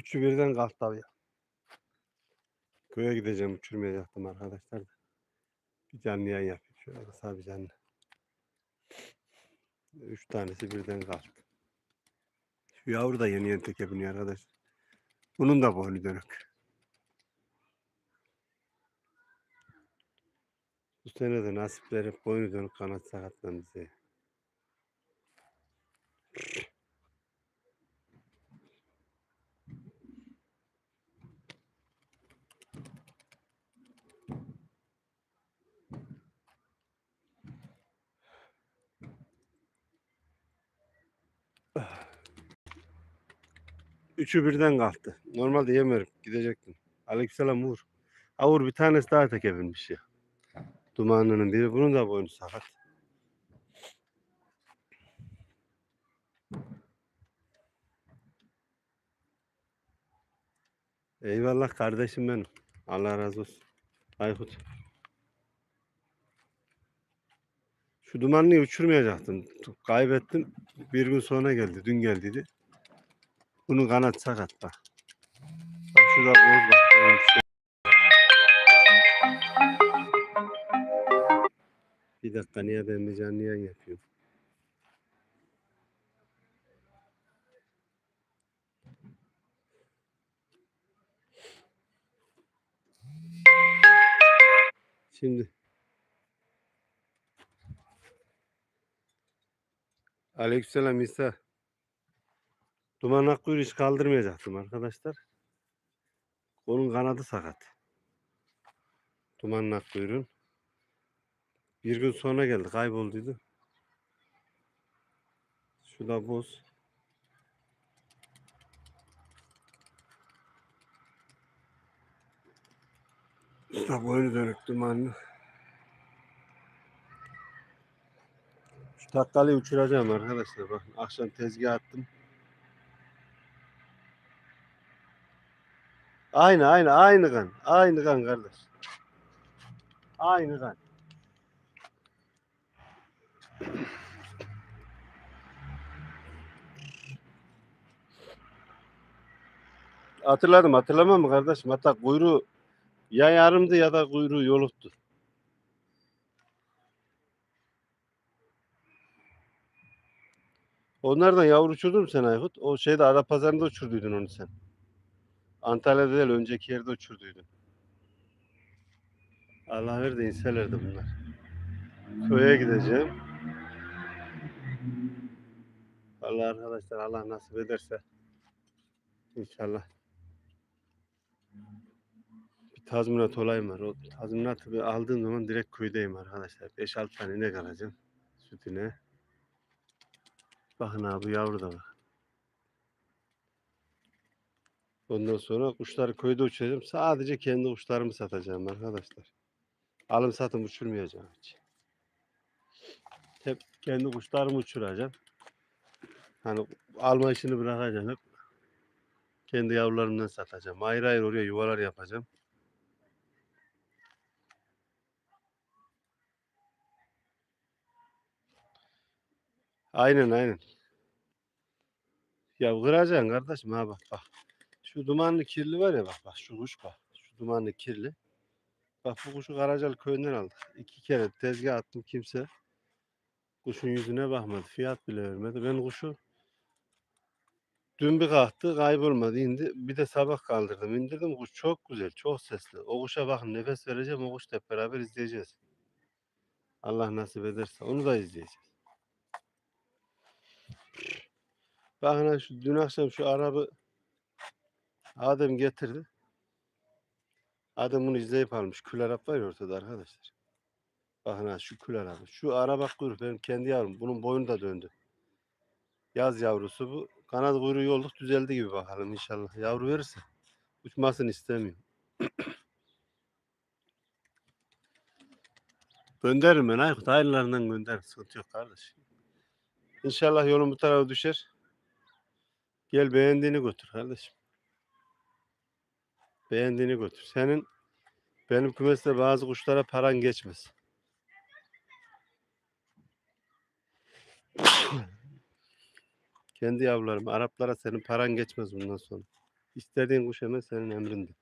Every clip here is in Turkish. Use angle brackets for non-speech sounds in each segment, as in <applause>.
Üçü birden kalktı abi. Köye gideceğim uçurmayacaktım arkadaşlar. da. Bir canlı yayın yapayım şöyle kısa bir canlı. Üç tanesi birden kalktı. Şu yavru da yeni yeni teke arkadaş. Bunun da boynu dönük. Bu sene de nasipleri boynu dönük kanat sakatlandı Üçü birden kalktı. Normalde yemiyorum. Gidecektim. Aleykümselam Uğur. Ha Uğur bir tanesi daha teke binmiş ya. Dumanlının biri. Bunun da boynu sakat. Eyvallah kardeşim benim. Allah razı olsun. Aykut. Şu dumanlıyı uçurmayacaktım. Kaybettim. Bir gün sonra geldi. Dün geldiydi. Bunun kanat sakat bak. Bak şurada boz bak. Şey. Bir dakika niye ben bir canlı yayın yapıyorum? Şimdi Aleykümselam İsa. Duman Akkuyruğu hiç kaldırmayacaktım arkadaşlar. Onun kanadı sakat. Duman Akkuyruğun. Bir gün sonra geldi kaybolduydu. Şu da boz. Da boynu dönük dumanlı. Şu takkalıyı uçuracağım arkadaşlar. Bakın akşam tezgah attım. Aynı aynı aynı kan. Aynı kan kardeş. Aynı kan. Hatırladım hatırlamam mı kardeşim? Hatta kuyruğu ya yarımdı ya da kuyruğu yoluktu. Onlardan yavru uçurdun mu sen Aykut? O şeyde ara pazarında uçurduydun onu sen. Antalya'da değil önceki yerde uçurduydun. Allah verdi inselerdi bunlar. Köye gideceğim. Allah arkadaşlar Allah nasip ederse inşallah bir tazminat olayım var. O tazminatı bir aldığım zaman direkt köydeyim arkadaşlar. 5-6 tane inek alacağım. Sütüne. Bakın abi yavru da var. Ondan sonra kuşları köyde uçuracağım. Sadece kendi kuşlarımı satacağım arkadaşlar. Alım satım uçurmayacağım hiç. Hep kendi kuşlarımı uçuracağım. Hani alma işini bırakacağım hep. Kendi yavrularımdan satacağım. Ayrı ayrı oraya yuvalar yapacağım. Aynen aynen. Ya kıracaksın kardeşim ha bak bak. Şu dumanlı kirli var ya bak bak şu kuş bak. Şu dumanlı kirli. Bak bu kuşu Karacalı köyünden aldık. İki kere tezgah attım kimse. Kuşun yüzüne bakmadı. Fiyat bile vermedi. Ben kuşu dün bir kalktı kaybolmadı indi. Bir de sabah kaldırdım. indirdim kuş çok güzel çok sesli. O kuşa bakın nefes vereceğim o kuşla hep beraber izleyeceğiz. Allah nasip ederse onu da izleyeceğiz. Bakın şu dün akşam şu arabı Adem getirdi. Adem bunu izleyip almış. Kül Arap var ya ortada arkadaşlar. Bakın ha şu kül arabı. Şu araba kuyruk benim kendi yavrum. Bunun boynu da döndü. Yaz yavrusu bu. Kanat kuyruğu yolluk düzeldi gibi bakalım inşallah. Yavru verirse. Uçmasını istemiyorum. <coughs> Gönderirim ben Aykut. Hayırlarından gönderirim. Sıkıntı yok kardeş. İnşallah yolun bu tarafa düşer. Gel beğendiğini götür kardeşim. Beğendiğini götür. Senin benim kümeste bazı kuşlara paran geçmez. <coughs> Kendi yavrularım. Araplara senin paran geçmez bundan sonra. İstediğin kuş hemen senin emrinde.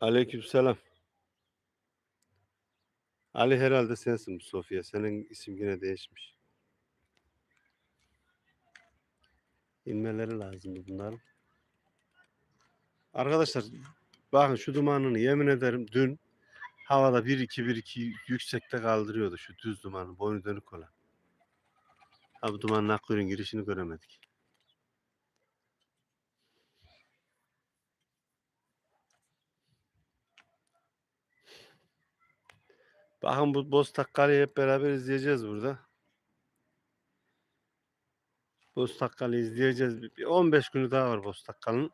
Aleykümselam. Ali herhalde sensin Sofya. Senin isim yine değişmiş. İnmeleri lazım bunların. Arkadaşlar bakın şu dumanını yemin ederim dün havada 1-2-1-2 yüksekte kaldırıyordu şu düz dumanı boynu dönük olan. Ha bu dumanın akkuyruğun girişini göremedik. Bakın bu boz takkaleyi hep beraber izleyeceğiz burada. Boz takkaleyi izleyeceğiz. Bir 15 günü daha var boz takkalının.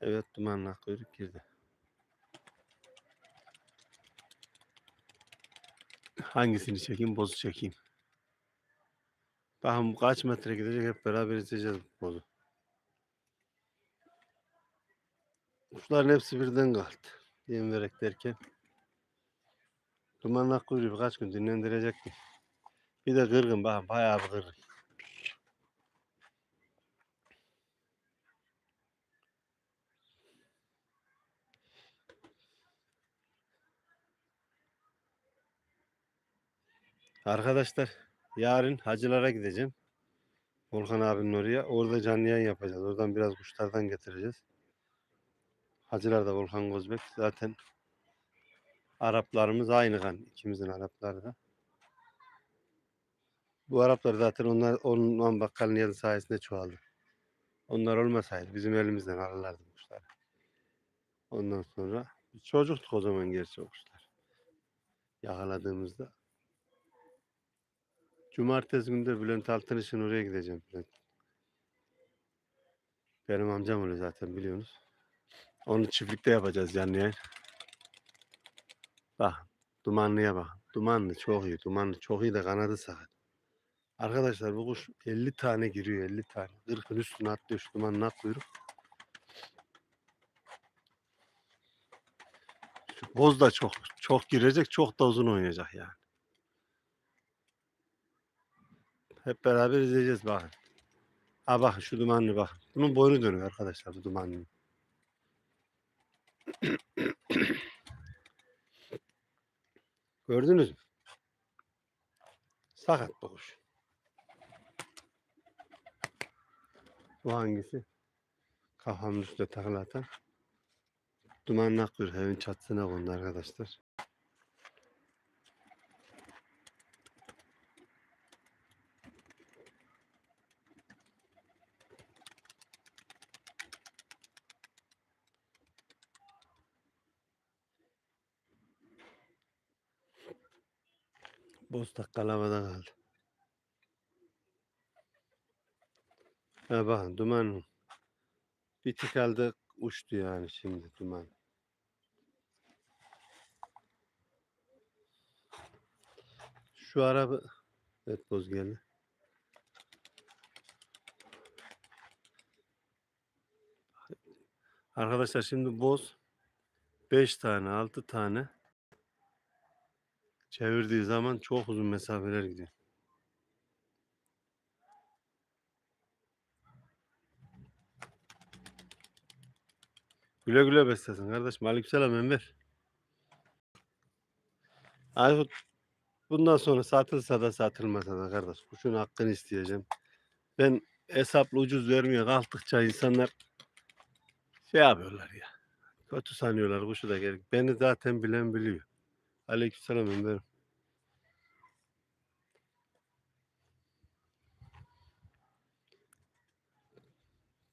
Evet dumanın akkuyruk girdi. Hangisini çekeyim? Bozu çekeyim. Bakın kaç metre gidecek hep beraber izleyeceğiz bu bozu. Kuşların hepsi birden kalktı. Yem verek derken. Dumanın akkuyruğu birkaç gün dinlendirecek mi? Bir de kırgın bakın bayağı bir kırgın. Arkadaşlar yarın hacılara gideceğim. Volkan abinin oraya. Orada canlı yayın yapacağız. Oradan biraz kuşlardan getireceğiz. Hacılar da Volkan Gözbek. Zaten Araplarımız aynı kan. İkimizin Arapları da. Bu Araplar zaten onlar onun bakkalın yeri sayesinde çoğaldı. Onlar olmasaydı bizim elimizden alırlardı kuşları. Ondan sonra çocuktuk o zaman gerçi o kuşlar. Yakaladığımızda. Cumartesi günü de Bülent Altınış'ın oraya gideceğim. Bülent. Benim amcam oluyor zaten biliyorsunuz. Onu çiftlikte yapacağız canlı yayın. Bak dumanlıya bak. Dumanlı çok iyi. Dumanlı çok iyi de kanadı sakat. Arkadaşlar bu kuş 50 tane giriyor 50 tane. 40'ın üstüne atlıyor şu dumanın at kuyruk. Şu boz da çok çok girecek çok da uzun oynayacak yani. Hep beraber izleyeceğiz bakın. Ha bakın şu dumanlı bak. Bunun boynu dönüyor arkadaşlar bu dumanlı. Gördünüz mü? Sakat bu kuş. Bu hangisi? Kafamın üstüne takla atan. Dumanın akıyor. Evin çatısına kondu arkadaşlar. Boz takkal havada kaldı. Ha bakın duman bir tık aldı uçtu yani şimdi duman. Şu araba evet boz geldi. Arkadaşlar şimdi boz 5 tane 6 tane çevirdiği zaman çok uzun mesafeler gidiyor. Güle güle beslesin kardeşim. Aleykümselam Enver. Aykut bundan sonra satılsa da satılmasa da kardeş kuşun hakkını isteyeceğim. Ben hesaplı ucuz vermeye kalktıkça insanlar şey yapıyorlar ya. Kötü sanıyorlar kuşu da gerek. Beni zaten bilen biliyor. Aleykümselam Enver.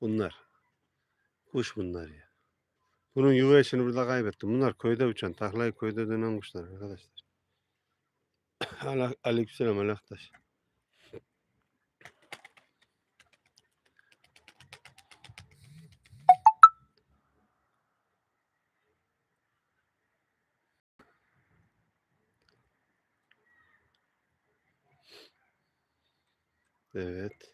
Bunlar. Kuş bunlar ya. Bunun yuva işini burada kaybettim. Bunlar köyde uçan, taklayı köyde dönen kuşlar arkadaşlar. <coughs> Ale- Aleykümselam Alaktaş. Evet.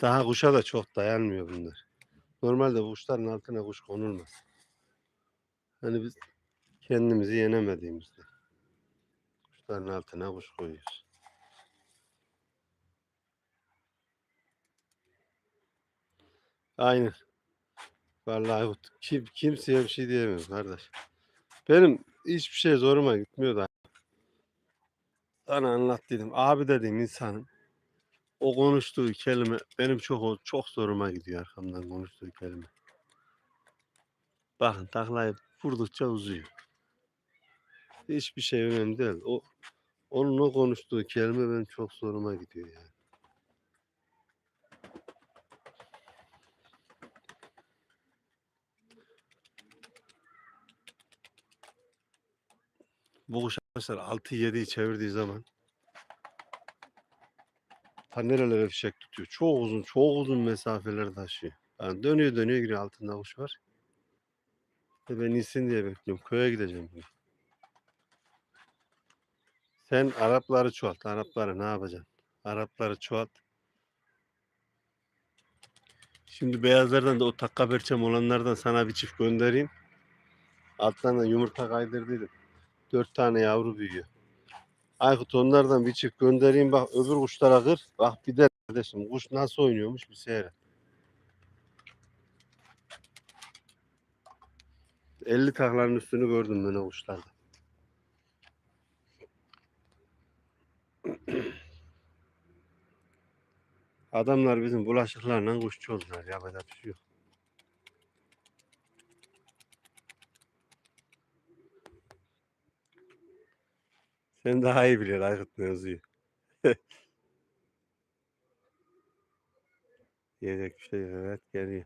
Daha kuşa da çok dayanmıyor bunlar. Normalde kuşların altına kuş konulmaz. Hani biz kendimizi yenemediğimizde kuşların altına kuş koyuyoruz. Aynen. Vallahi kim, kimseye bir şey diyemiyorum kardeş. Benim hiçbir şey zoruma gitmiyor da. Sana anlat dedim. Abi dediğim insanın o konuştuğu kelime benim çok çok zoruma gidiyor arkamdan konuştuğu kelime. Bakın taklayı vurdukça uzuyor. Hiçbir şey önemli değil. O onun o konuştuğu kelime benim çok zoruma gidiyor yani. Bu arkadaşlar 6-7'yi çevirdiği zaman ta nerelere fişek tutuyor. Çok uzun, çok uzun mesafeler taşıyor. Yani dönüyor dönüyor giriyor altında kuş var. Ve ben insin diye bekliyorum. Köye gideceğim. bugün. Sen Arapları çoğalt. Arapları ne yapacaksın? Arapları çoğalt. Şimdi beyazlardan da o takka perçem olanlardan sana bir çift göndereyim. Alttan da yumurta kaydırdıydım. Dört tane yavru büyüyor. Aykut onlardan bir çift göndereyim bak öbür kuşlara kır. Bak bir de kardeşim kuş nasıl oynuyormuş bir seyret. 50 takların üstünü gördüm ben o kuşlarda. <clears throat> Adamlar bizim bulaşıklarla kuşçu oldular. Yapacak bir şey yok. Sen daha iyi biliyorsun Aykut mevzuyu. Yiyecek <laughs> bir şey evet geliyor.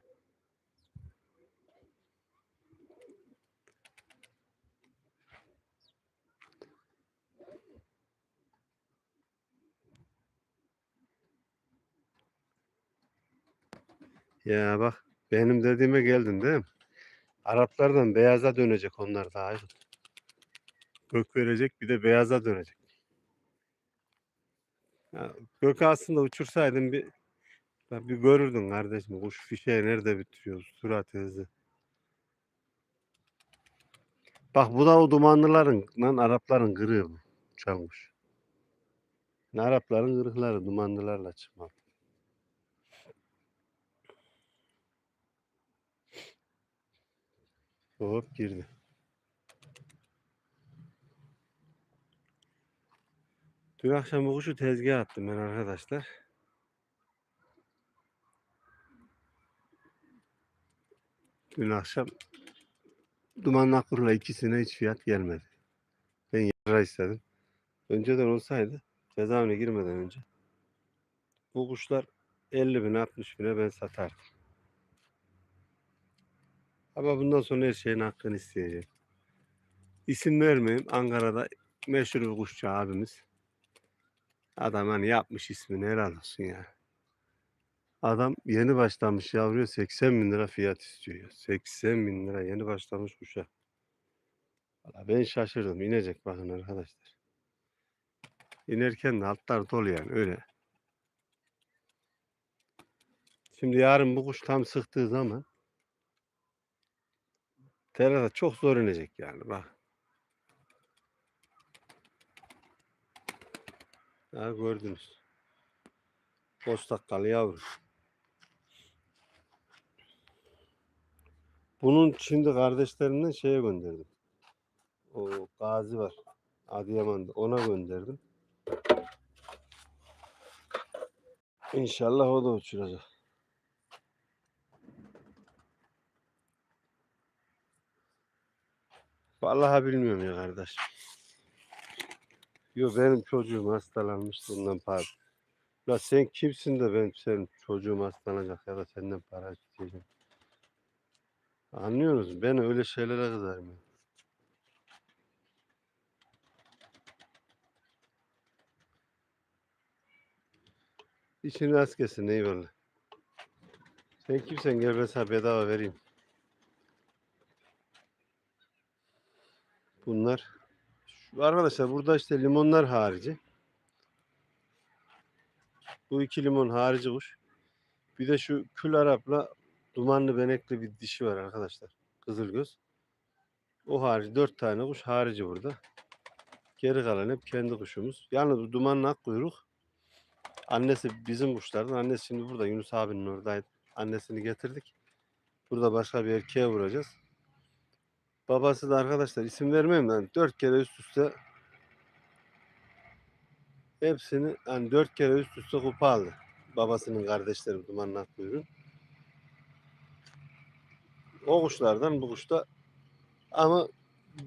Ya bak benim dediğime geldin değil mi? Araplardan beyaza dönecek onlar da Aykut. Gök verecek bir de beyaza dönecek. Ya, gökü aslında uçursaydın bir bir görürdün kardeşim kuş fişeği nerede bitiriyor surat hızı. Bak bu da o dumanlıların lan Arapların kırığı bu. Kuş. Arapların kırıkları dumanlılarla çıkmak. Hop girdi. Dün akşam bu kuşu tezgaha attım ben arkadaşlar. Dün akşam Dumanlı Akkur'la ikisine hiç fiyat gelmedi. Ben yara istedim. Önceden olsaydı cezaevine girmeden önce bu kuşlar 50 bin 60 bine ben satardım. Ama bundan sonra her şeyin hakkını isteyeceğim. İsim vermeyeyim. Ankara'da meşhur bir kuşçu abimiz. Adam hani yapmış ismini helal olsun ya. Adam yeni başlamış yavruya 80 bin lira fiyat istiyor. 80 bin lira yeni başlamış kuşa. Valla ben şaşırdım. İnecek bakın arkadaşlar. İnerken de altlar dolu yani öyle. Şimdi yarın bu kuş tam sıktığı zaman terasa çok zor inecek yani bak. Ha gördünüz. Postakkalı yavru. Bunun şimdi kardeşlerinden şeye gönderdim. O gazi var. Adıyaman'da ona gönderdim. İnşallah o da uçuracak. Vallahi bilmiyorum ya kardeş. Yo benim çocuğum hastalanmıştı ondan para. La sen kimsin de benim senin çocuğum hastalanacak ya da senden para isteyeceğim. Anlıyor musun? Ben öyle şeylere kızarım. ya. İçin rast kesin eyvallah. Sen kimsen gel ben sana bedava vereyim. Bunlar. Arkadaşlar burada işte limonlar harici. Bu iki limon harici kuş. Bir de şu kül Arap'la dumanlı benekli bir dişi var arkadaşlar. Kızılgöz. O harici dört tane kuş harici burada. Geri kalan hep kendi kuşumuz. Yalnız bu dumanın ak kuyruk. Annesi bizim kuşlardan. Annesi şimdi burada Yunus abinin oradaydı. Annesini getirdik. Burada başka bir erkeğe vuracağız. Babası da arkadaşlar isim vermeyeyim ben. Dört kere üst üste hepsini yani dört kere üst üste kupa aldı. Babasının kardeşleri Dumanın Akkuyruğun. O kuşlardan bu kuşta ama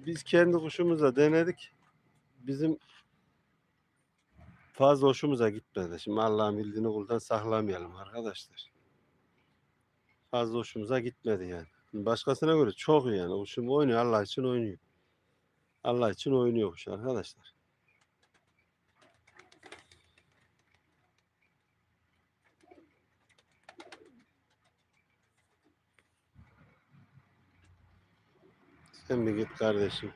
biz kendi kuşumuzla denedik. Bizim fazla hoşumuza gitmedi. Şimdi Allah'ın bildiğini kuldan saklamayalım arkadaşlar. Fazla hoşumuza gitmedi yani. Başkasına göre çok yani. Kuşum oynuyor. Allah için oynuyor. Allah için oynuyor kuş arkadaşlar. Sen bir git kardeşim.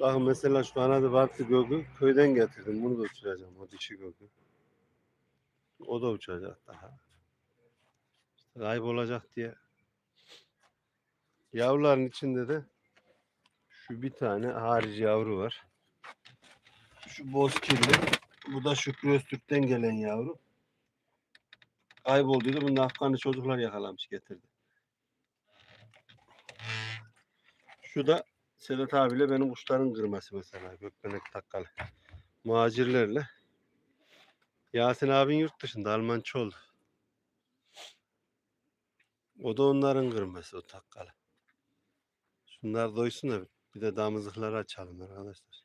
Bakın mesela şu kanadı vardı gögü köyden getirdim. Bunu da uçuracağım. O dişi gögü. O da uçacak daha. İşte kaybolacak diye. Yavruların içinde de şu bir tane harici yavru var. Şu boz kirli. Bu da Şükrü Öztürk'ten gelen yavru. Kaybolduydu. Bunu Afganlı çocuklar yakalamış getirdi. Şu da Sedat abiyle benim kuşların kırması mesela. Gökbenek takkalı. Muhacirlerle. Yasin abin yurt dışında Almanca oldu. O da onların kırması o takkalı. Şunlar doysun da bir de damızlıkları açalım arkadaşlar.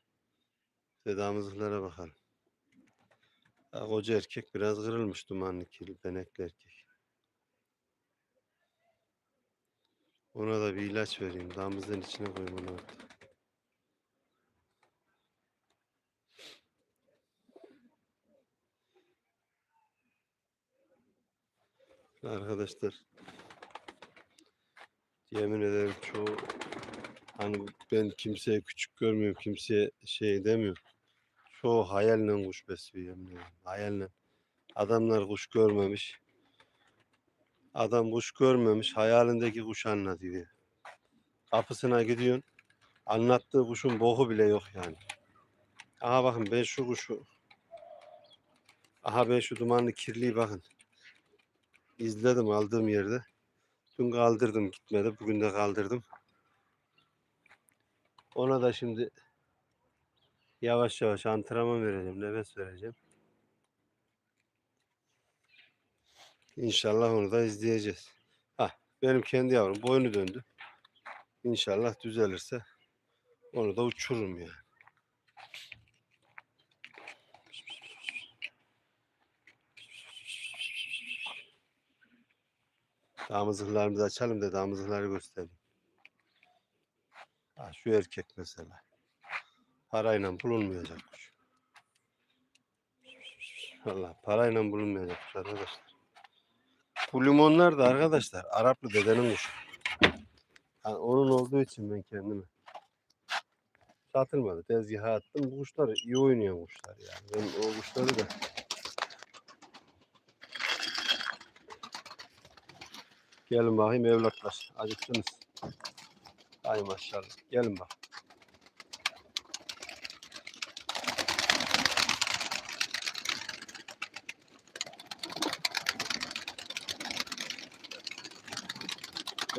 Bir de damızlıklara bakalım. Ha, koca erkek biraz kırılmış dumanlı kirli benekli erkek. Ona da bir ilaç vereyim. Damızın içine koyayım onu orada. Arkadaşlar yemin ederim çoğu hani ben kimseye küçük görmüyorum kimseye şey demiyorum. Çoğu hayalle kuş besliyor yemin ederim. Hayalle. Adamlar kuş görmemiş. Adam kuş görmemiş. Hayalindeki kuş anlatıyor. Kapısına gidiyorsun. Anlattığı kuşun boku bile yok yani. Aha bakın ben şu kuşu Aha ben şu dumanlı kirliyi bakın. İzledim aldığım yerde. Dün kaldırdım gitmedi. Bugün de kaldırdım. Ona da şimdi yavaş yavaş antrenman vereceğim. Nefes vereceğim. İnşallah onu da izleyeceğiz. Ha, benim kendi yavrum boynu döndü. İnşallah düzelirse onu da uçururum yani. Damızlıklarımızı açalım da damızlıkları göstereyim. Ha, şu erkek mesela. Parayla bulunmayacak kuş. Allah parayla bulunmayacak kuş arkadaşlar. Bu limonlar da arkadaşlar Araplı dedenin kuşu. Yani onun olduğu için ben kendimi satılmadı. Tezgaha attım. Bu kuşlar iyi oynayan kuşlar yani. Ben o kuşları da Gelin bakayım evlatlar. Acıktınız. Ay maşallah. Gelin bak.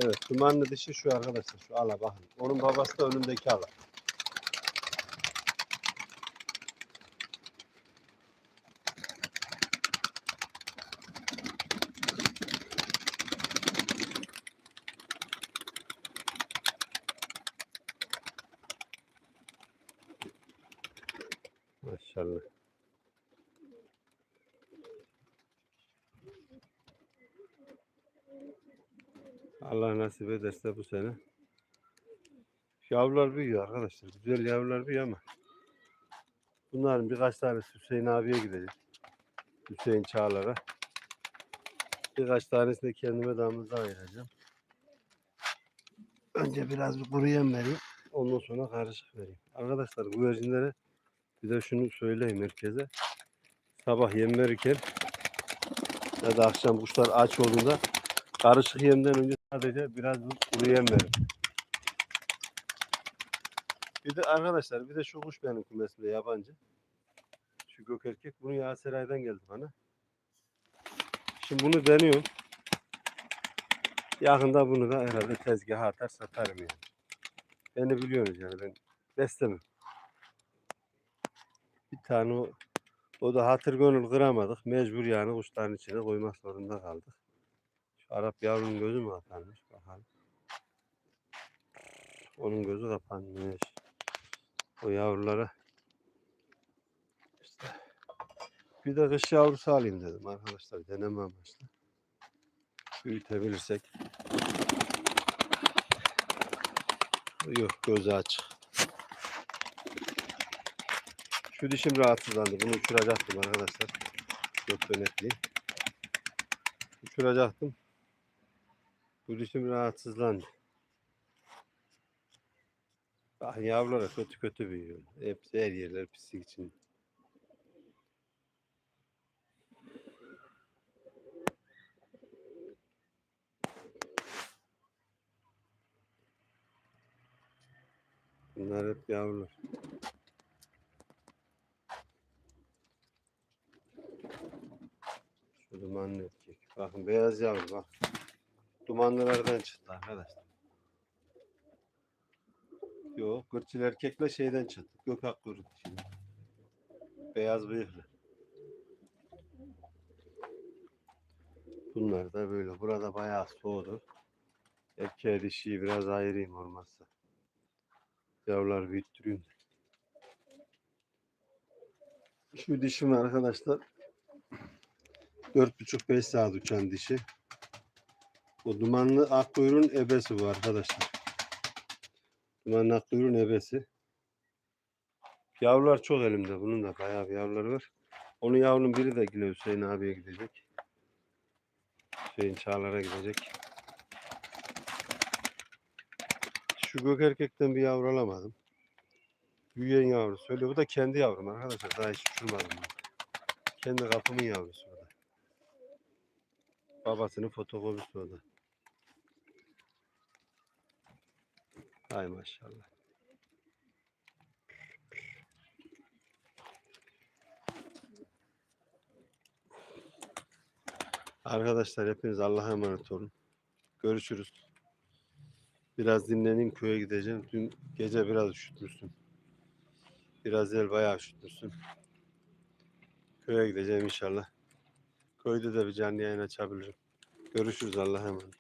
Evet, dumanlı dişi şu arkadaşlar. Şu ala bakın. Onun babası da önündeki ala. Maşallah. Allah nasip ederse bu sene. Yavrular büyüyor arkadaşlar. Güzel yavrular büyüyor ama. Bunların birkaç tanesi Hüseyin abiye gidecek. Hüseyin Çağlar'a. Birkaç tanesini kendime damızda ayıracağım. Önce biraz bir kuru yem vereyim. Ondan sonra karışık vereyim. Arkadaşlar güvercinlere bir de şunu söyleyeyim herkese. Sabah yem verirken Ya da akşam kuşlar aç olduğunda karışık yemden önce sadece biraz kuru yem verin. Bir de arkadaşlar bir de şu kuş benim kümesimde yabancı. Şu gök erkek bunu Yaseray'dan geldi bana. Şimdi bunu deniyorum. Yakında bunu da herhalde tezgaha atar satarım yani. Beni biliyorsunuz yani ben beslemem. Bir tane o, o da hatır gönül kıramadık. Mecbur yani kuşların içine koymak zorunda kaldık. Arap yavrunun gözü mü kapanmış bakalım. Onun gözü kapanmış. O yavrulara işte bir de kış yavrusu alayım dedim arkadaşlar deneme amaçlı. Büyütebilirsek. Yok gözü açık. Şu dişim rahatsızlandı. Bunu uçuracaktım arkadaşlar. Yok dönekliği. Uçuracaktım. Bu dişim rahatsızlandı. Ah yavrulara kötü kötü büyüyor. Hepsi her yerler pislik için. Bunlar hep yavrular. Şu dumanlı erkek. Bakın beyaz yavru bak. Dumanlılardan çıktı arkadaşlar. Yok, kırçıl erkekle şeyden çıktı. Gökak dişinden. Beyaz bıyıklı. Bunlar da böyle. Burada bayağı soğudu. Erkeğe dişiyi biraz ayırayım olmazsa. Yavrular büyüttüreyim. Şu dişim arkadaşlar 4,5-5 saat uçan dişi. O dumanlı akkuyruğun ebesi bu arkadaşlar. Dumanlı akkuyruğun ebesi. Yavrular çok elimde. Bunun da bayağı bir yavruları var. Onun yavrunun biri de yine Hüseyin abiye gidecek. Hüseyin Çağlar'a gidecek. Şu gök erkekten bir yavru alamadım. Büyüyen yavru söylüyor. Bu da kendi yavrum arkadaşlar. Daha hiç uçurmadım. Kendi kapımın yavrusu. Babasının fotokopisi o da. Hay maşallah. Arkadaşlar hepiniz Allah'a emanet olun. Görüşürüz. Biraz dinleneyim köye gideceğim. Dün gece biraz üşütmüşsün. Biraz el bayağı üşütmüşsün. Köye gideceğim inşallah. Köyde de bir canlı yayın açabilirim. Görüşürüz Allah'a emanet.